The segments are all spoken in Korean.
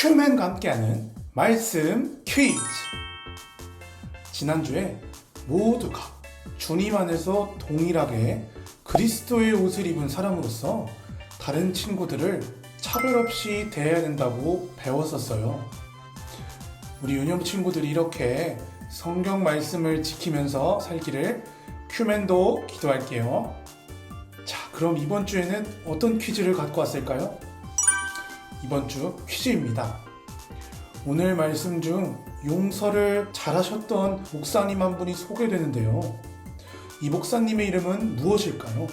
큐맨과 함께하는 말씀 퀴즈. 지난주에 모두가 주님 안에서 동일하게 그리스도의 옷을 입은 사람으로서 다른 친구들을 차별 없이 대해야 된다고 배웠었어요. 우리 유념 친구들이 이렇게 성경 말씀을 지키면서 살기를 큐맨도 기도할게요. 자, 그럼 이번 주에는 어떤 퀴즈를 갖고 왔을까요? 이번 주 퀴즈입니다. 오늘 말씀 중 용서를 잘하셨던 목사님 한 분이 소개되는데요. 이 목사님의 이름은 무엇일까요?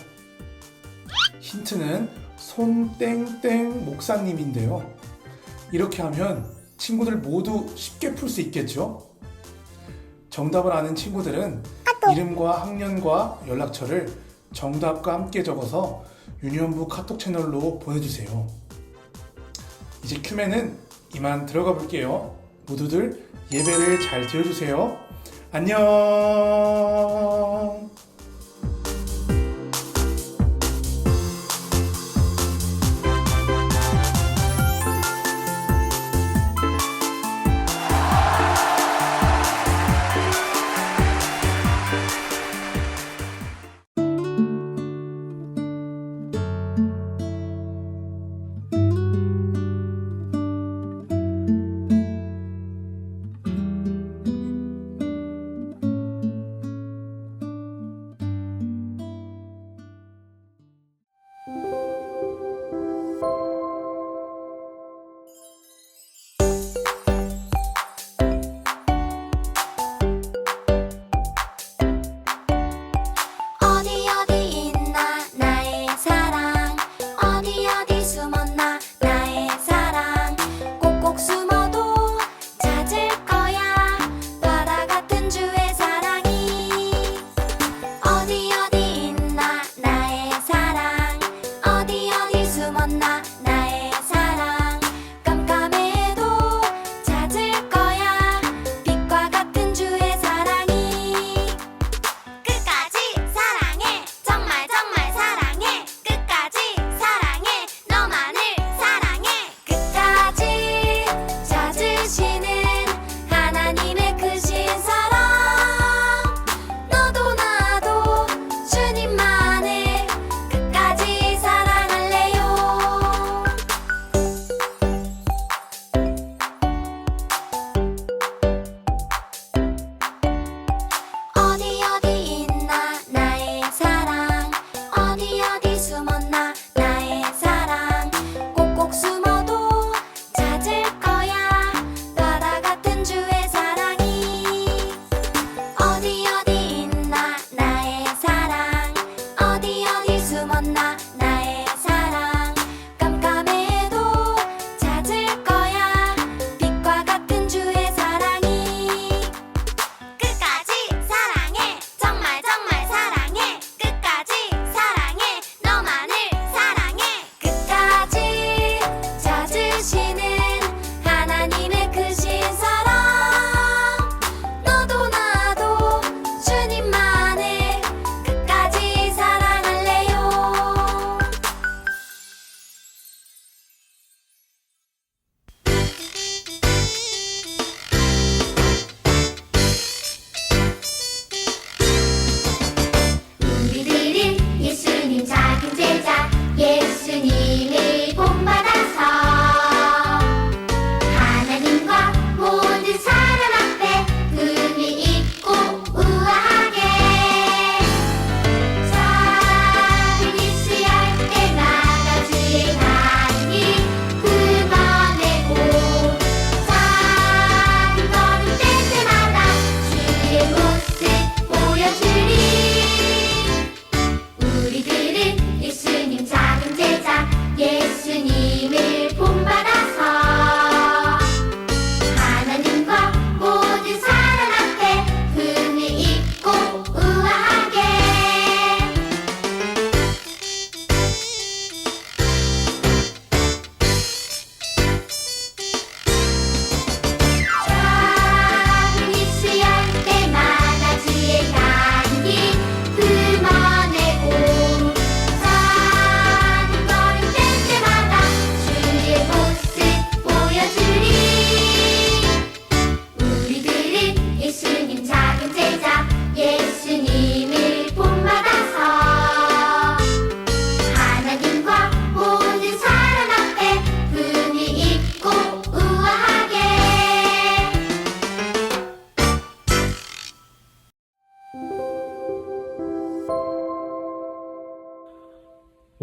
힌트는 손땡땡 목사님인데요. 이렇게 하면 친구들 모두 쉽게 풀 수 있겠죠? 정답을 아는 친구들은 이름과 학년과 연락처를 정답과 함께 적어서 유니온부 카톡 채널로 보내주세요. 이제 큐맨은 이만 들어가 볼게요. 모두들 예배를 잘 드려주세요. 안녕.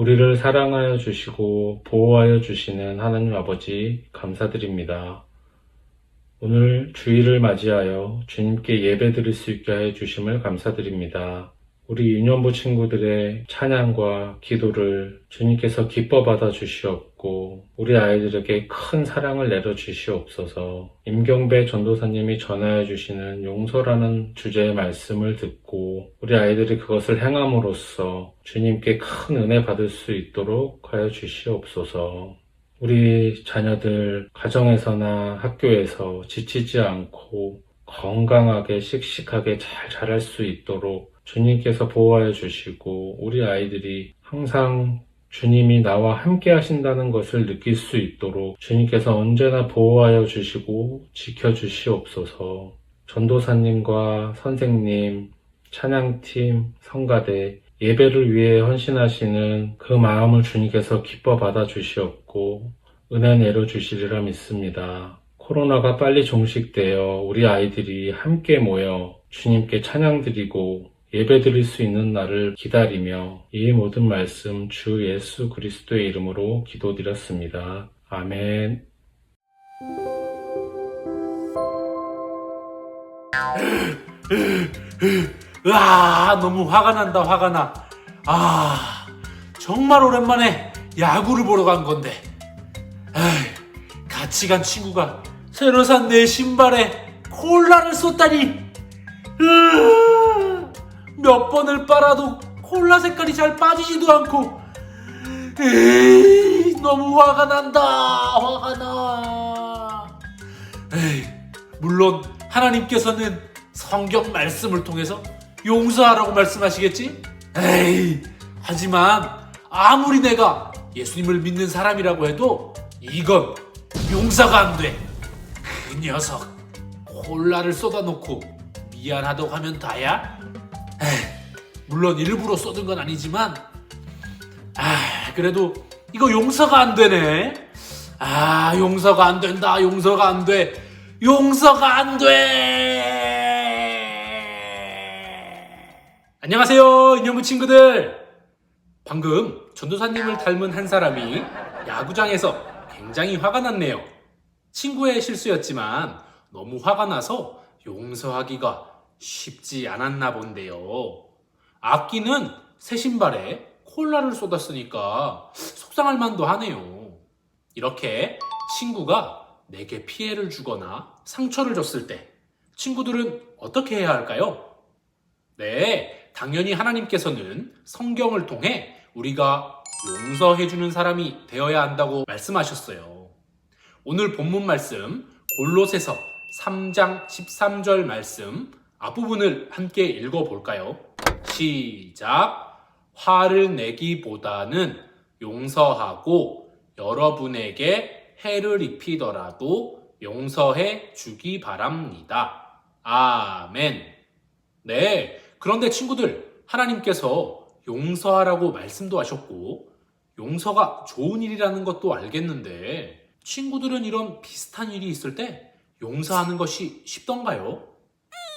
우리를 사랑하여 주시고 보호하여 주시는 하나님 아버지 감사드립니다. 오늘 주일을 맞이하여 주님께 예배 드릴 수 있게 해 주심을 감사드립니다. 우리 유년부 친구들의 찬양과 기도를 주님께서 기뻐 받아 주시옵고 우리 아이들에게 큰 사랑을 내려 주시옵소서. 임경배 전도사님이 전하여 주시는 용서라는 주제의 말씀을 듣고 우리 아이들이 그것을 행함으로써 주님께 큰 은혜 받을 수 있도록 하여 주시옵소서. 우리 자녀들 가정에서나 학교에서 지치지 않고 건강하게 씩씩하게 잘 자랄 수 있도록 주님께서 보호하여 주시고 우리 아이들이 항상 주님이 나와 함께 하신다는 것을 느낄 수 있도록 주님께서 언제나 보호하여 주시고 지켜 주시옵소서. 전도사님과 선생님, 찬양팀, 성가대, 예배를 위해 헌신하시는 그 마음을 주님께서 기뻐 받아 주시옵고 은혜 내려 주시리라 믿습니다. 코로나가 빨리 종식되어 우리 아이들이 함께 모여 주님께 찬양 드리고 예배 드릴 수 있는 날을 기다리며 이 모든 말씀 주 예수 그리스도의 이름으로 기도드렸습니다. 아멘. 으아 너무 화가 난다 화가 나 아 정말 오랜만에 야구를 보러 간 건데 에이, 같이 간 친구가 새로 산 내 신발에 콜라를 쏟다니 으아, 몇 번을 빨아도 콜라 색깔이 잘 빠지지도 않고 에이, 너무 화가 난다 화가 나 에이, 물론 하나님께서는 성경 말씀을 통해서 용서하라고 말씀하시겠지? 에이, 하지만 아무리 내가 예수님을 믿는 사람이라고 해도 이건 용서가 안 돼. 그 녀석 콜라를 쏟아놓고 미안하다고 하면 다야? 물론 일부러 쏟은 건 아니지만 아, 그래도 이거 용서가 안 되네. 아, 용서가 안 된다. 용서가 안 돼. 용서가 안 돼. 안녕하세요, 인형부 친구들. 방금 전도사님을 닮은 한 사람이 야구장에서 굉장히 화가 났네요. 친구의 실수였지만 너무 화가 나서 용서하기가 쉽지 않았나 본데요. 아끼는 새 신발에 콜라를 쏟았으니까 속상할 만도 하네요. 이렇게 친구가 내게 피해를 주거나 상처를 줬을 때 친구들은 어떻게 해야 할까요? 네, 당연히 하나님께서는 성경을 통해 우리가 용서해주는 사람이 되어야 한다고 말씀하셨어요. 오늘 본문 말씀, 골로새서 3장 13절 말씀 앞부분을 함께 읽어볼까요? 시작. 화를 내기보다는 용서하고 여러분에게 해를 입히더라도 용서해 주기 바랍니다. 아멘. 네. 그런데 친구들, 하나님께서 용서하라고 말씀도 하셨고, 용서가 좋은 일이라는 것도 알겠는데, 친구들은 이런 비슷한 일이 있을 때 용서하는 것이 쉽던가요?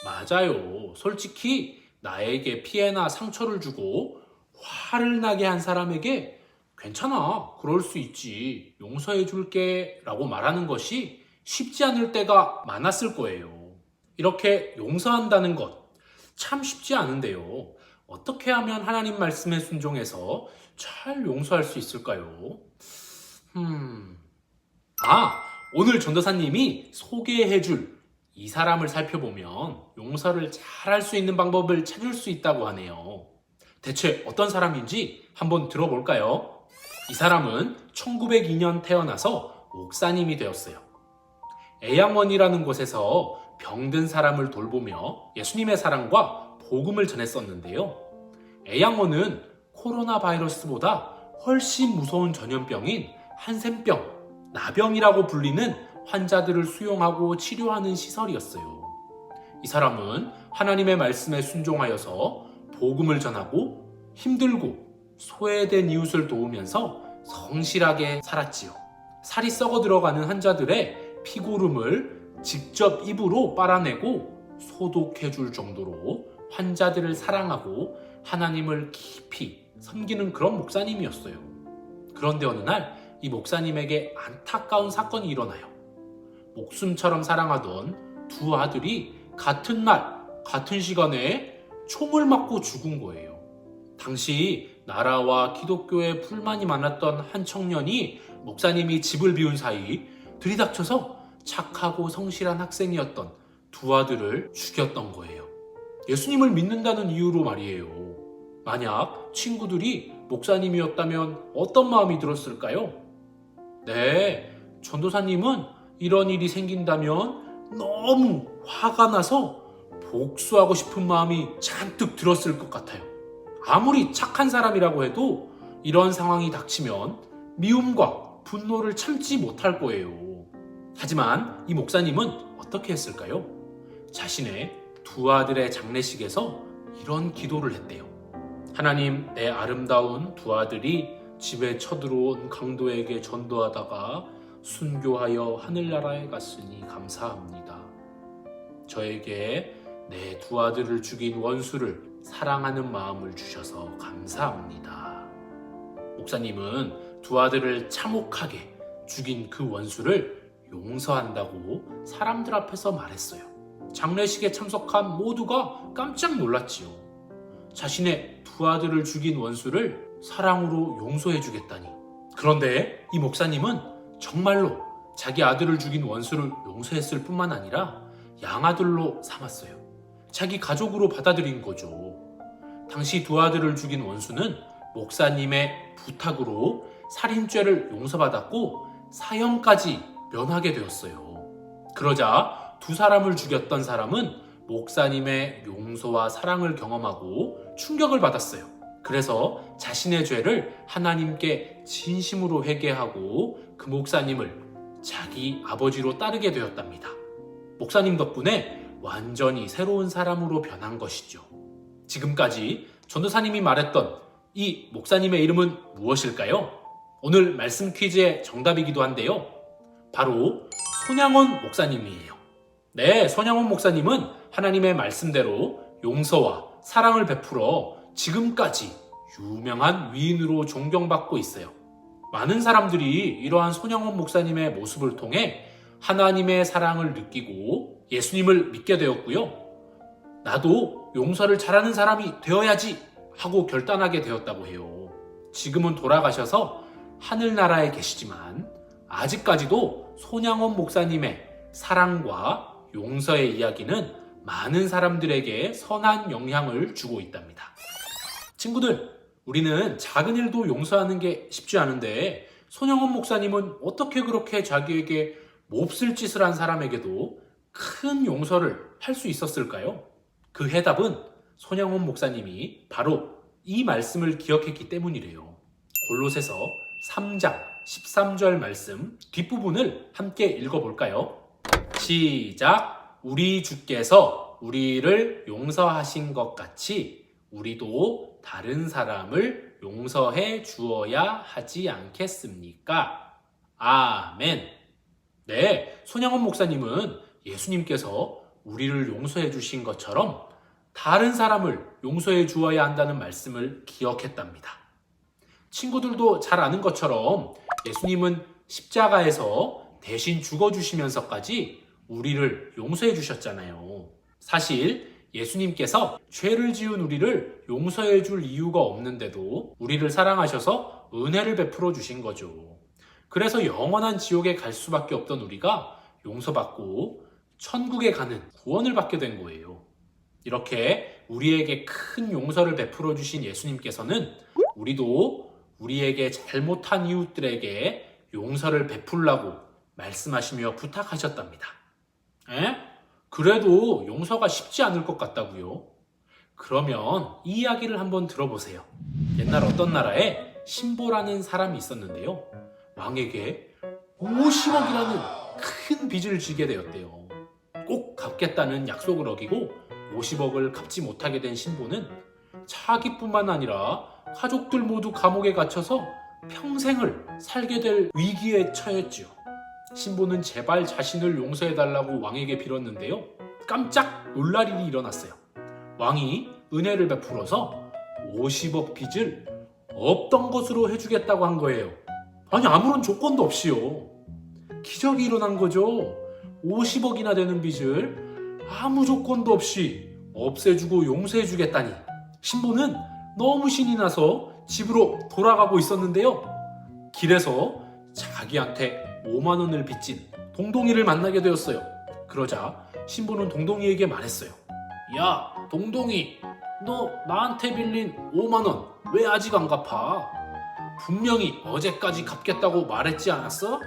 맞아요. 솔직히 나에게 피해나 상처를 주고 화를 나게 한 사람에게 괜찮아. 그럴 수 있지. 용서해 줄게. 라고 말하는 것이 쉽지 않을 때가 많았을 거예요. 이렇게 용서한다는 것 참 쉽지 않은데요. 어떻게 하면 하나님 말씀에 순종해서 잘 용서할 수 있을까요? 음. 아, 오늘 전도사님이 소개해 줄 이 사람을 살펴보면 용서를 잘 할 수 있는 방법을 찾을 수 있다고 하네요. 대체 어떤 사람인지 한번 들어볼까요? 이 사람은 1902년 태어나서 목사님이 되었어요. 애양원이라는 곳에서 병든 사람을 돌보며 예수님의 사랑과 복음을 전했었는데요. 애양원은 코로나 바이러스보다 훨씬 무서운 전염병인 한센병, 나병이라고 불리는 환자들을 수용하고 치료하는 시설이었어요. 이 사람은 하나님의 말씀에 순종하여서 복음을 전하고 힘들고 소외된 이웃을 도우면서 성실하게 살았지요. 살이 썩어 들어가는 환자들의 피고름을 직접 입으로 빨아내고 소독해 줄 정도로 환자들을 사랑하고 하나님을 깊이 섬기는 그런 목사님이었어요. 그런데 어느 날 이 목사님에게 안타까운 사건이 일어나요. 목숨처럼 사랑하던 두 아들이 같은 날, 같은 시간에 총을 맞고 죽은 거예요. 당시 나라와 기독교에 불만이 많았던 한 청년이 목사님이 집을 비운 사이 들이닥쳐서 착하고 성실한 학생이었던 두 아들을 죽였던 거예요. 예수님을 믿는다는 이유로 말이에요. 만약 친구들이 목사님이었다면 어떤 마음이 들었을까요? 네, 전도사님은 이런 일이 생긴다면 너무 화가 나서 복수하고 싶은 마음이 잔뜩 들었을 것 같아요. 아무리 착한 사람이라고 해도 이런 상황이 닥치면 미움과 분노를 참지 못할 거예요. 하지만 이 목사님은 어떻게 했을까요? 자신의 두 아들의 장례식에서 이런 기도를 했대요. 하나님, 내 아름다운 두 아들이 집에 쳐들어온 강도에게 전도하다가 순교하여 하늘나라에 갔으니 감사합니다. 저에게 내 두 아들을 죽인 원수를 사랑하는 마음을 주셔서 감사합니다. 목사님은 두 아들을 참혹하게 죽인 그 원수를 용서한다고 사람들 앞에서 말했어요. 장례식에 참석한 모두가 깜짝 놀랐지요. 자신의 두 아들을 죽인 원수를 사랑으로 용서해 주겠다니. 그런데 이 목사님은 정말로 자기 아들을 죽인 원수를 용서했을 뿐만 아니라 양아들로 삼았어요. 자기 가족으로 받아들인 거죠. 당시 두 아들을 죽인 원수는 목사님의 부탁으로 살인죄를 용서받았고 사형까지 면하게 되었어요. 그러자 두 사람을 죽였던 사람은 목사님의 용서와 사랑을 경험하고 충격을 받았어요. 그래서 자신의 죄를 하나님께 진심으로 회개하고 그 목사님을 자기 아버지로 따르게 되었답니다. 목사님 덕분에 완전히 새로운 사람으로 변한 것이죠. 지금까지 전도사님이 말했던 이 목사님의 이름은 무엇일까요? 오늘 말씀 퀴즈의 정답이기도 한데요. 바로 손양원 목사님이에요. 네, 손양원 목사님은 하나님의 말씀대로 용서와 사랑을 베풀어 지금까지 유명한 위인으로 존경받고 있어요. 많은 사람들이 이러한 손양원 목사님의 모습을 통해 하나님의 사랑을 느끼고 예수님을 믿게 되었고요. 나도 용서를 잘하는 사람이 되어야지 하고 결단하게 되었다고 해요. 지금은 돌아가셔서 하늘나라에 계시지만 아직까지도 손양원 목사님의 사랑과 용서의 이야기는 많은 사람들에게 선한 영향을 주고 있답니다. 친구들, 우리는 작은 일도 용서하는 게 쉽지 않은데 손영원 목사님은 어떻게 그렇게 자기에게 몹쓸 짓을 한 사람에게도 큰 용서를 할 수 있었을까요? 그 해답은 손영원 목사님이 바로 이 말씀을 기억했기 때문이래요. 골로새서 3장 13절 말씀 뒷부분을 함께 읽어볼까요? 시작. 우리 주께서 우리를 용서하신 것 같이 우리도 다른 사람을 용서해 주어야 하지 않겠습니까? 아멘. 네, 손양원 목사님은 예수님께서 우리를 용서해 주신 것처럼 다른 사람을 용서해 주어야 한다는 말씀을 기억했답니다. 친구들도 잘 아는 것처럼 예수님은 십자가에서 대신 죽어주시면서까지 우리를 용서해 주셨잖아요. 사실 예수님께서 죄를 지은 우리를 용서해 줄 이유가 없는데도 우리를 사랑하셔서 은혜를 베풀어 주신 거죠. 그래서 영원한 지옥에 갈 수밖에 없던 우리가 용서받고 천국에 가는 구원을 받게 된 거예요. 이렇게 우리에게 큰 용서를 베풀어 주신 예수님께서는 우리도 우리에게 잘못한 이웃들에게 용서를 베풀라고 말씀하시며 부탁하셨답니다. 에? 그래도 용서가 쉽지 않을 것 같다고요. 그러면 이 이야기를 한번 들어보세요. 옛날 어떤 나라에 신보라는 사람이 있었는데요. 왕에게 50억이라는 큰 빚을 지게 되었대요. 꼭 갚겠다는 약속을 어기고 50억을 갚지 못하게 된 신보는 자기뿐만 아니라 가족들 모두 감옥에 갇혀서 평생을 살게 될 위기에 처했지요. 신부는 제발 자신을 용서해달라고 왕에게 빌었는데요. 깜짝 놀랄 일이 일어났어요. 왕이 은혜를 베풀어서 50억 빚을 없던 것으로 해주겠다고 한 거예요. 아니 아무런 조건도 없이요. 기적이 일어난 거죠. 50억이나 되는 빚을 아무 조건도 없이 없애주고 용서해주겠다니. 신부는 너무 신이 나서 집으로 돌아가고 있었는데요. 길에서 자기한테 5만 원을 빚진 동동이를 만나게 되었어요. 그러자 신부는 동동이에게 말했어요. 야, 동동이, 너 나한테 빌린 5만 원 왜 아직 안 갚아? 분명히 어제까지 갚겠다고 말했지 않았어?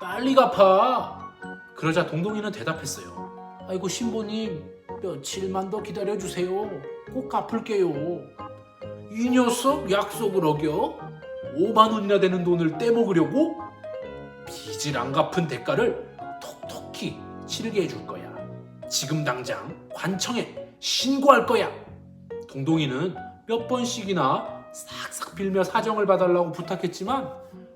빨리 갚아. 그러자 동동이는 대답했어요. 아이고 신부님, 며칠만 더 기다려 주세요. 꼭 갚을게요. 이 녀석 약속을 어겨? 5만 원이나 되는 돈을 떼먹으려고? 빚을 안 갚은 대가를 톡톡히 치르게 해줄 거야. 지금 당장 관청에 신고할 거야. 동동이는 몇 번씩이나 싹싹 빌며 사정을 봐달라고 부탁했지만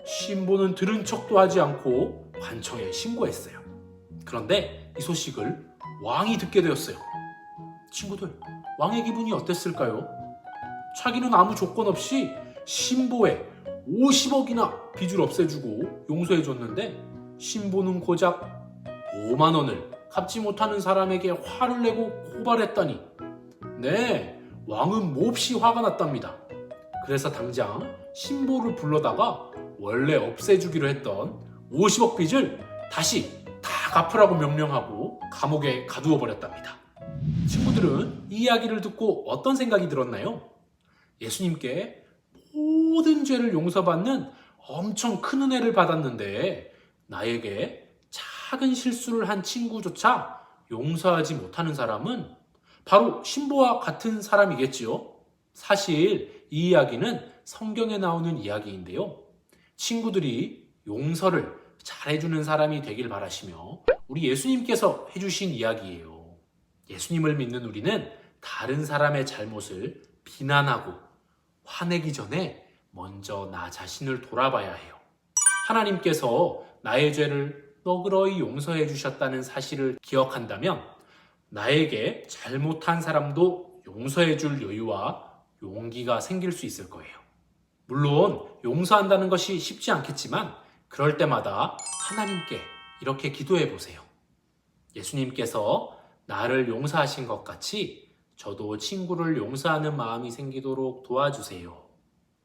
신부는 들은 척도 하지 않고 관청에 신고했어요. 그런데 이 소식을 왕이 듣게 되었어요. 친구들, 왕의 기분이 어땠을까요? 자기는 아무 조건 없이 신보에 50억이나 빚을 없애주고 용서해줬는데 신보는 고작 5만 원을 갚지 못하는 사람에게 화를 내고 고발했다니. 네, 왕은 몹시 화가 났답니다. 그래서 당장 신보를 불러다가 원래 없애주기로 했던 50억 빚을 다시 다 갚으라고 명령하고 감옥에 가두어 버렸답니다. 친구들은 이 이야기를 듣고 어떤 생각이 들었나요? 예수님께 모든 죄를 용서받는 엄청 큰 은혜를 받았는데 나에게 작은 실수를 한 친구조차 용서하지 못하는 사람은 바로 신보와 같은 사람이겠지요. 사실 이 이야기는 성경에 나오는 이야기인데요. 친구들이 용서를 잘해주는 사람이 되길 바라시며 우리 예수님께서 해주신 이야기예요. 예수님을 믿는 우리는 다른 사람의 잘못을 비난하고 화내기 전에 먼저 나 자신을 돌아봐야 해요. 하나님께서 나의 죄를 너그러이 용서해 주셨다는 사실을 기억한다면 나에게 잘못한 사람도 용서해 줄 여유와 용기가 생길 수 있을 거예요. 물론 용서한다는 것이 쉽지 않겠지만 그럴 때마다 하나님께 이렇게 기도해 보세요. 예수님께서 나를 용서하신 것 같이 저도 친구를 용서하는 마음이 생기도록 도와주세요.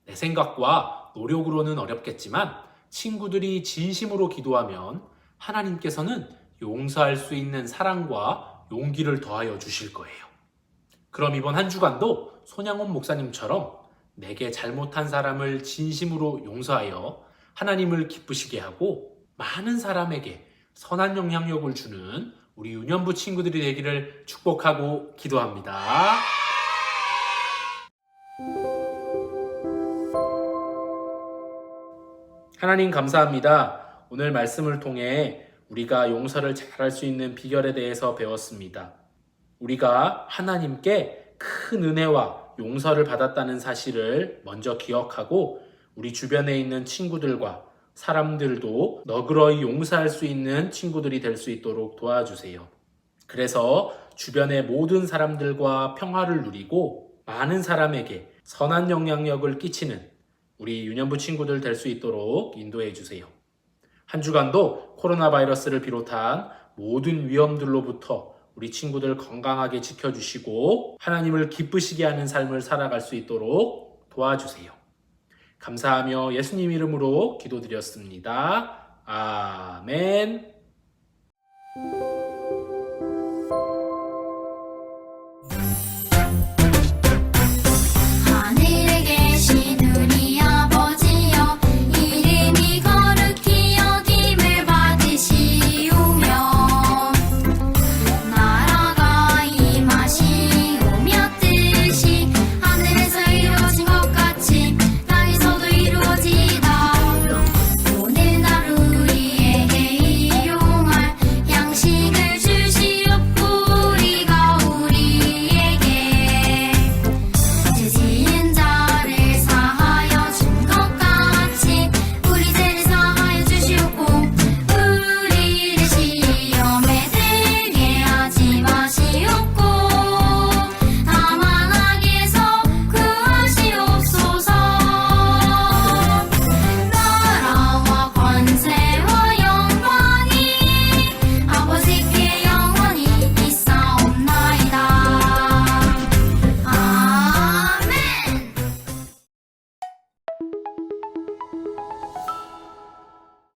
내 생각과 노력으로는 어렵겠지만 친구들이 진심으로 기도하면 하나님께서는 용서할 수 있는 사랑과 용기를 더하여 주실 거예요. 그럼 이번 한 주간도 손양원 목사님처럼 내게 잘못한 사람을 진심으로 용서하여 하나님을 기쁘시게 하고 많은 사람에게 선한 영향력을 주는 우리 유년부 친구들이 되기를 축복하고 기도합니다. 하나님 감사합니다. 오늘 말씀을 통해 우리가 용서를 잘할 수 있는 비결에 대해서 배웠습니다. 우리가 하나님께 큰 은혜와 용서를 받았다는 사실을 먼저 기억하고 우리 주변에 있는 친구들과 사람들도 너그러이 용서할 수 있는 친구들이 될 수 있도록 도와주세요. 그래서 주변의 모든 사람들과 평화를 누리고 많은 사람에게 선한 영향력을 끼치는 우리 유년부 친구들 될 수 있도록 인도해 주세요. 한 주간도 코로나 바이러스를 비롯한 모든 위험들로부터 우리 친구들 건강하게 지켜주시고 하나님을 기쁘시게 하는 삶을 살아갈 수 있도록 도와주세요. 감사하며 예수님 이름으로 기도드렸습니다. 아멘.